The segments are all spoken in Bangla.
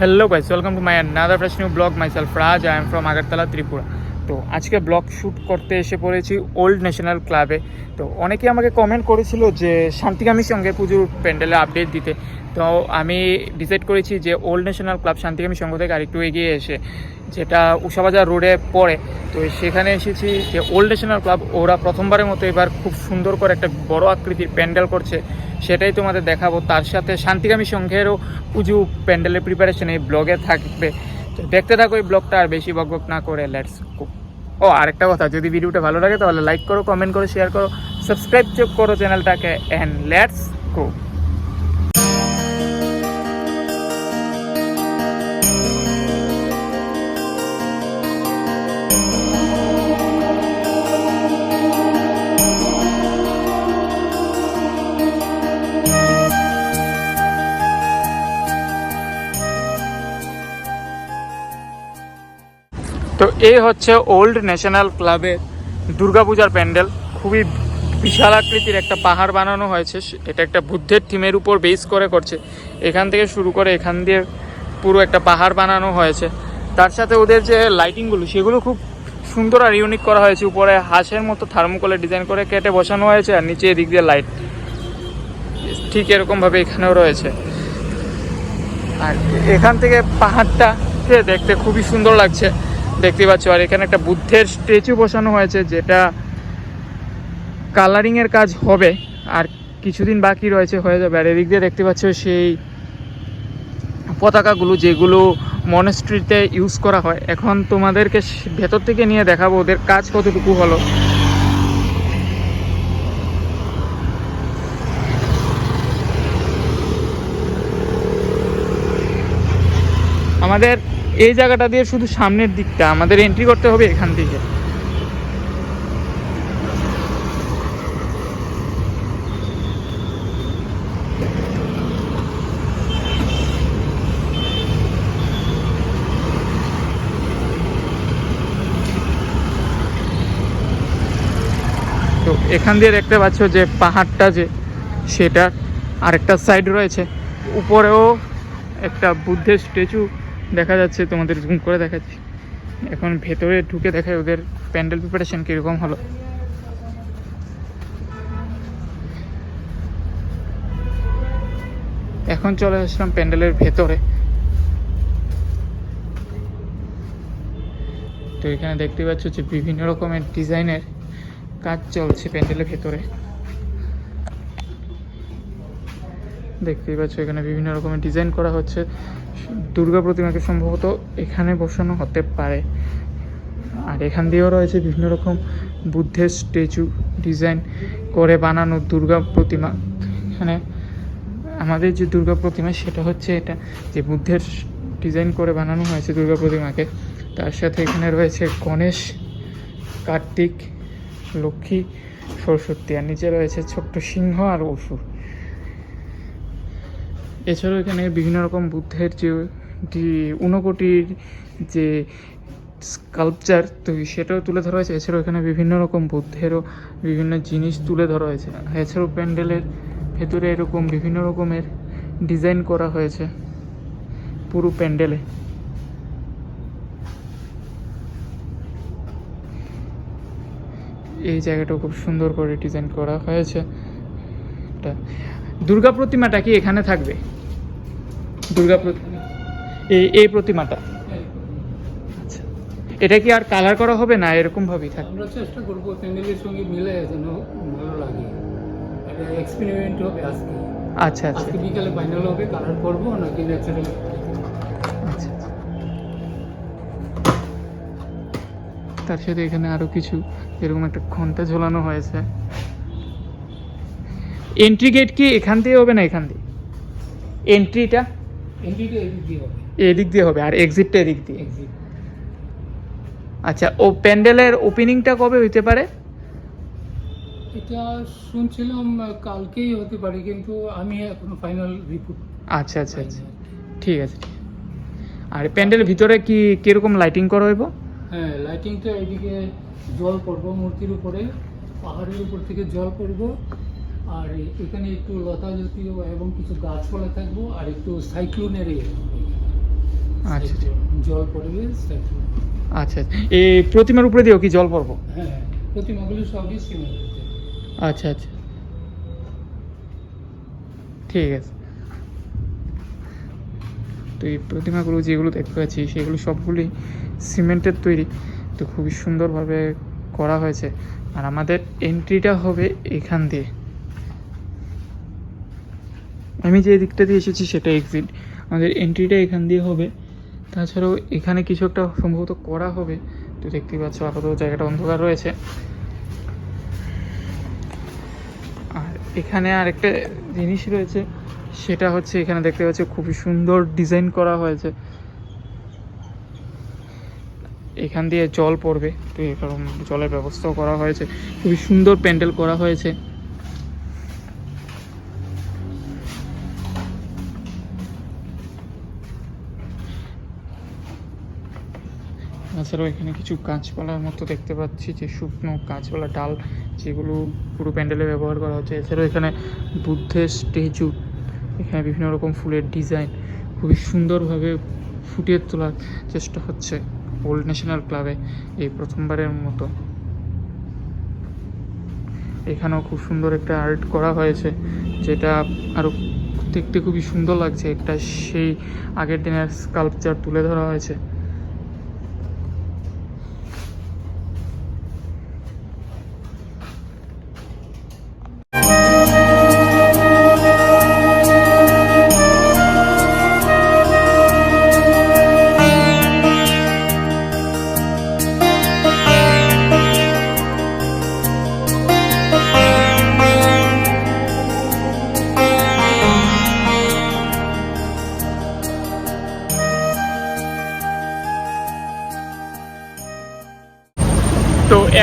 Hello guys welcome to my another fresh new blog myself Raj I am from Agartala Tripura তো আজকে ব্লগ শ্যুট করতে এসে পড়েছি ওল্ড ন্যাশনাল ক্লাবে তো অনেকে আমাকে কমেন্ট করেছিল যে শান্তিকামীর সঙ্গে পুজোর প্যান্ডেলে আপডেট দিতে। তো আমি ডিসাইড করেছি যে old national club Shantikami Sangha থেকে আরেকটু এগিয়ে এসে, যেটা উষাবাজার রোডে পড়ে। তো সেখানে এসেছি যে ওল্ড ন্যাশনাল ক্লাব ওরা প্রথমবারের মতো এবার খুব সুন্দর করে একটা বড় আকৃতির প্যান্ডেল করছে। সেটাই তোমাদের দেখাবো। তার সাথে শান্তিকামী সংঘেরও পুজো প্যান্ডেলের প্রিপারেশন এই ব্লগে থাকবে। তো দেখতে থাকো এই ব্লগটা আর বেশি বক না করে লেটস কো ও, আরেকটা কথা, যদি ভিডিওটা ভালো লাগে তাহলে লাইক করো কমেন্ট করো শেয়ার করো সাবস্ক্রাইব করো চ্যানেলটাকে অ্যান্ড লেটস গো এই হচ্ছে ওল্ড ন্যাশনাল ক্লাবের দুর্গাপূজার প্যান্ডেল। খুবই বিশাল আকৃতির একটা পাহাড় বানানো হয়েছে। এটা একটা বুদ্ধের থিমের উপর বেস করে করছে। এখান থেকে শুরু করে এখান দিয়ে পুরো একটা পাহাড় বানানো হয়েছে। তার সাথে ওদের যে লাইটিংগুলো সেগুলো খুব সুন্দর আর ইউনিক করা হয়েছে। উপরে হাঁসের মতো থার্মোকলে ডিজাইন করে কেটে বসানো হয়েছে আর নিচে এদিক দিয়ে লাইট ঠিক এরকমভাবে এখানেও রয়েছে। আর এখান থেকে পাহাড়টা দেখতে খুবই সুন্দর লাগছে। দেখতে পাচ্ছ, আর এখানে একটা বুদ্ধের স্ট্যাচু বসানো হয়েছে, যেটা কালারিং এর কাজ হবে, আর কিছুদিন বাকি রয়েছে, হয়ে যাবে। আর এদিক দিয়ে দেখতে পাচ্ছ, সেই পতাকাগুলো যেগুলো মনেস্ট্রিতে ইউজ করা হয়। এখন তোমাদেরকে ভেতর থেকে নিয়ে দেখাবো, ওদের কাজ কতটুকু হলো। আমাদের এই জায়গাটা দিয়ে শুধু সামনের দিকটা, আমাদের এন্ট্রি করতে হবে এখান থেকে। তো এখান দিয়ে দেখতে পাচ্ছ যে পাহাড়টা যে সেটা আরেকটা সাইড রয়েছে। উপরেও একটা বুদ্ধের স্ট্যাচু দেখা যাচ্ছে, তোমাদের জুম করে দেখাচ্ছি। এখন ভেতরে ঢুকে দেখায় ওদের প্যান্ডেল প্রিপারেশন কীরকম হলো। এখন চলে আসলাম প্যান্ডেলের ভেতরে। তো এখানে দেখতে পাচ্ছ যে বিভিন্ন রকমের ডিজাইনের কাজ চলছে প্যান্ডেলের ভেতরে। দেখতেই পাচ্ছ, এখানে বিভিন্ন রকমের ডিজাইন করা হচ্ছে। দুর্গা প্রতিমাকে সম্ভবত এখানে বসানো হতে পারে। আর এখান দিয়েও রয়েছে বিভিন্ন রকম বুদ্ধের স্ট্যাচু ডিজাইন করে বানানো দুর্গা প্রতিমা। এখানে আমাদের যে দুর্গা প্রতিমা, সেটা হচ্ছে এটা যে বুদ্ধের ডিজাইন করে বানানো হয়েছে দুর্গা প্রতিমাকে। তার সাথে এখানে রয়েছে গণেশ, কার্তিক, লক্ষ্মী, সরস্বতী, আর নিচে রয়েছে ছোট্ট সিংহ আর অসুর। এছাড়াও এখানে বিভিন্ন রকম বুদ্ধের যে ঊনকোটির যে স্কাল্পচার তো সেটাও তুলে ধরা হয়েছে। এছাড়াও এখানে বিভিন্ন রকম বুদ্ধেরও বিভিন্ন জিনিস তুলে ধরা হয়েছে। এছাড়াও প্যান্ডেলের ভেতরে এরকম বিভিন্ন রকমের ডিজাইন করা হয়েছে পুরো প্যান্ডেলে। এই জায়গাটাও খুব সুন্দর করে ডিজাইন করা হয়েছে। দুর্গা প্রতিমাটা কি এখানে থাকবে? দুর্গা প্রতিমা এই এই প্রতিমাটা। আচ্ছা। এটা কি আর কালার করা হবে না এরকম ভাবেই থাকবে? আমরা চেষ্টা করব প্যান্ডেলের সঙ্গে মিলে যেন ভালো লাগে। এটা এক্সপেরিমেন্ট হবে আজকে। আচ্ছা আচ্ছা। আজকে বিকালে ফাইনাল হবে কালার করব নাকি ন্যাচারাল আচ্ছা আচ্ছা। তার সাথে এখানে আরও কিছু এরকম একটা ঘণ্টা ঝোলানো হয়েছে। এন্ট্রি গেট কি এখান দিয়ে হবে না এখান দিয়ে? এন্ট্রিটা এদিক দিয়ে হবে। আর এক্সিটটা এদিক দিয়ে। আচ্ছা ও প্যান্ডেলের ওপেনিংটা কবে হইতে পারে? এটা শুনছিলাম কালকেই হতে পারে কিন্তু আমি এখনও ফাইনাল রিপোর্ট আচ্ছা আচ্ছা আচ্ছা। ঠিক আছে আর প্যান্ডেলের ভিতরে কি কীরকম লাইটিং করা হইব? হ্যাঁ লাইটিংটা এদিকে জল পড়ব মূর্তির উপরে পাহাড়ের উপর থেকে জল পড়ব আর এখানে একটু লতা জাতীয় এবং কিছু গাছপালা থাকব আর একটু সাইক্লোনের আচ্ছা আচ্ছা। জল পড়বে। আচ্ছা আচ্ছা। এই প্রতিমার উপরে দিয়েও কি জল পড়ব? হ্যাঁ প্রতিমাগুলো সবই আচ্ছা আচ্ছা। ঠিক আছে। তো এই প্রতিমাগুলো যেগুলো দেখতে পাচ্ছি সেগুলো সবগুলি সিমেন্টের তৈরি। তো খুবই সুন্দরভাবে করা হয়েছে। আর আমাদের এন্ট্রিটা হবে এখান দিয়ে। আমি যে দিকটা দিয়ে এসেছি সেটা এক্সিট আমাদের এন্ট্রিটা এখান দিয়ে হবে। তাছাড়াও এখানে কিছু একটা সম্ভবত করা হবে। তো দেখতেই পাচ্ছ আপাতত জায়গাটা অন্ধকার রয়েছে। আর এখানে আরেকটা জিনিস রয়েছে, সেটা হচ্ছে এখানে দেখতে পাচ্ছি খুবই সুন্দর ডিজাইন করা হয়েছে। এখান দিয়ে জল পড়বে। তো এরকম জলের ব্যবস্থাও করা হয়েছে। খুবই সুন্দর প্যান্ডেল করা হয়েছে। তাছাড়াও এখানে কিছু গাছপালার মতো দেখতে পাচ্ছি, যে শুকনো গাছপালা, ডাল, যেগুলো পুরো প্যান্ডেলে ব্যবহার করা হচ্ছে। এছাড়াও এখানে বুদ্ধের স্ট্যাচু, এখানে বিভিন্ন রকম ফুলের ডিজাইন, খুবই সুন্দরভাবে ফুটিয়ে তোলার চেষ্টা হচ্ছে ওল্ড ন্যাশনাল ক্লাবে এই প্রথমবারের মতো। এখানেও খুব সুন্দর একটা আর্ট করা হয়েছে, যেটা আরও দেখতে খুবই সুন্দর লাগছে। একটা সেই আগের দিনের স্কাল্পচার তুলে ধরা হয়েছে।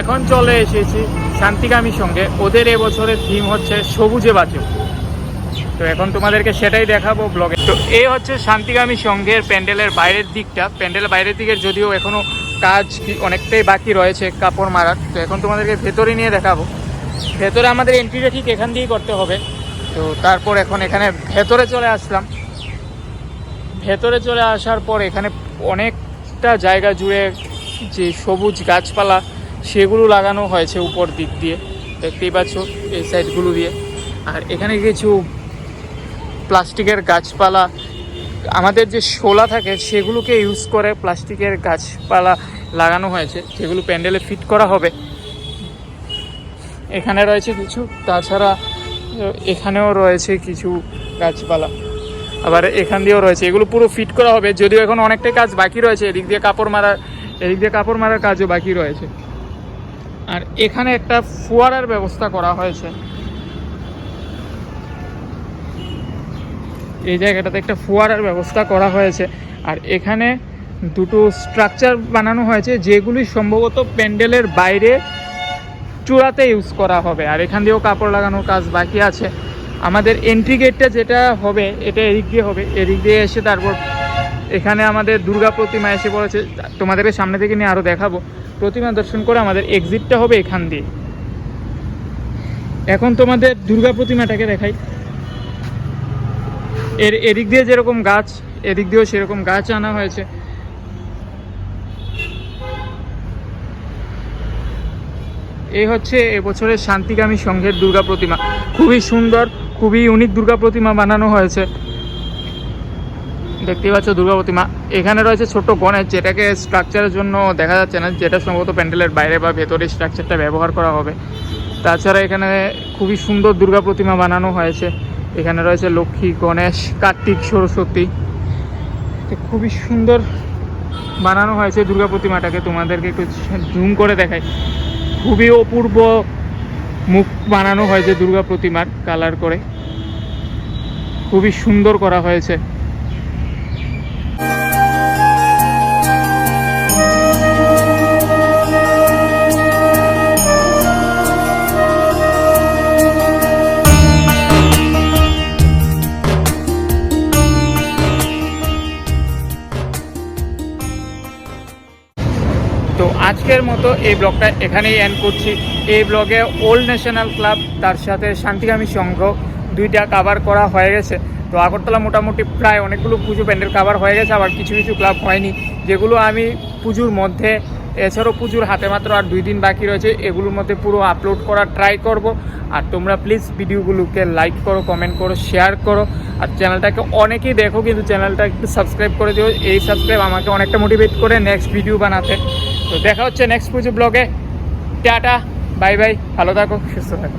এখন চলে এসেছি শান্তিকামীর সঙ্গে। ওদের এবছরের থিম হচ্ছে সবুজে বাঁচো। তো এখন তোমাদেরকে সেটাই দেখাবো ব্লগে তো এই হচ্ছে শান্তিকামী সঙ্ঘের প্যান্ডেলের বাইরের দিকটা। প্যান্ডেলের বাইরের দিকের যদিও এখনও কাজ অনেকটাই বাকি রয়েছে কাপড় মারার। তো এখন তোমাদেরকে ভেতরে নিয়ে দেখাবো। ভেতরে আমাদের এন্ট্রিটা ঠিক এখান দিয়েই করতে হবে। তো তারপর এখন এখানে ভেতরে চলে আসলাম। ভেতরে চলে আসার পর এখানে অনেকটা জায়গা জুড়ে যে সবুজ গাছপালা সেগুলো লাগানো হয়েছে উপর দিক দিয়ে। দেখতেই পাচ্ছ এই সাইডগুলো দিয়ে। আর এখানে কিছু প্লাস্টিকের গাছপালা, আমাদের যে শোলা থাকে সেগুলোকে ইউজ করে প্লাস্টিকের গাছপালা লাগানো হয়েছে, যেগুলো প্যান্ডেলে ফিট করা হবে। এখানে রয়েছে কিছু, তাছাড়া এখানেও রয়েছে কিছু গাছপালা। আবার এখান দিয়েও রয়েছে, এগুলো পুরো ফিট করা হবে, যদিও এখন অনেকটাই কাজ বাকি রয়েছে, এদিক দিয়ে কাপড় মারার, এদিক দিয়ে কাপড় মারার কাজও বাকি রয়েছে। আর এখানে একটা ফোয়ারার ব্যবস্থা করা হয়েছে। এই জায়গাটাতে একটা ফোয়ারার ব্যবস্থা করা হয়েছে। আর এখানে দুটো স্ট্রাকচার বানানো হয়েছে, যেগুলি সম্ভবত প্যান্ডেলের বাইরে চূড়াতে ইউজ করা হবে। আর এখান দিয়েও কাপড় লাগানোর কাজ বাকি আছে। আমাদের এন্ট্রি গেটটা যেটা হবে, এটা এদিক দিয়ে হবে। এদিক দিয়ে এসে তারপর এখানে আমাদের দুর্গা প্রতিমা এসে পড়েছে। তোমাদেরকে সামনে থেকে নিয়ে আরও দেখাবো। প্রতিমা দর্শন করে আমাদের এক্সিটটা হবে এখান দিয়ে। এখন তোমাদের দুর্গা প্রতিমাটাকে দেখাই। এর এদিক দিয়ে যেরকম গাছ, এদিক দিয়েও সেরকম গাছ আনা হয়েছে। এই হচ্ছে এবছরের শান্তিকামী সংঘের দুর্গা প্রতিমা। খুবই সুন্দর, খুবই ইউনিক দুর্গা প্রতিমা বানানো হয়েছে। দেখতেই পাচ্ছ দুর্গা প্রতিমা। এখানে রয়েছে ছোট গণেশ, যেটাকে স্ট্রাকচারের জন্য দেখা যাচ্ছে না, যেটা সম্ভবত প্যান্ডেলের বাইরে বা ভেতরে স্ট্রাকচারটা ব্যবহার করা হবে। তাছাড়া এখানে খুবই সুন্দর দুর্গা প্রতিমা বানানো হয়েছে। এখানে রয়েছে লক্ষ্মী, গণেশ, কার্তিক, সরস্বতী। খুবই সুন্দর বানানো হয়েছে দুর্গা প্রতিমাটাকে। তোমাদেরকে একটু জুম করে দেখাই। খুবই অপূর্ব মুখ বানানো হয়েছে দুর্গা প্রতিমার কালার করে। খুবই সুন্দর করা হয়েছে। আজকের মতো এই ব্লগটা এখানেই এন্ড করছি। এই ব্লগে ওল্ড ন্যাশনাল ক্লাব তার সাথে শান্তিকামী সংঘ দুইটা কাভার করা হয়ে গেছে। তো আগরতলা মোটামুটি প্রায় অনেকগুলো পুজো প্যান্ডেল কাভার হয়ে গেছে, আবার কিছু কিছু ক্লাব হয়নি। যেগুলো আমি পুজোর মধ্যে, এছাড়াও পুজোর হাতে মাত্র আর দুই দিন বাকি রয়েছে, এগুলোর মধ্যে পুরো আপলোড করার ট্রাই করব। আর তোমরা প্লিজ ভিডিওগুলোকে লাইক করো কমেন্ট করো শেয়ার করো। আর চ্যানেলটাকে অনেকেই দেখো, কিন্তু চ্যানেলটা একটু সাবস্ক্রাইব করে দিও। এই সাবস্ক্রাইব আমাকে অনেকটা মোটিভেট করে নেক্সট ভিডিও বানাতে। তো দেখা হচ্ছে নেক্সট পুজো ব্লগে টাটা বাই বাই ভালো থাকো সুস্থ থাকো।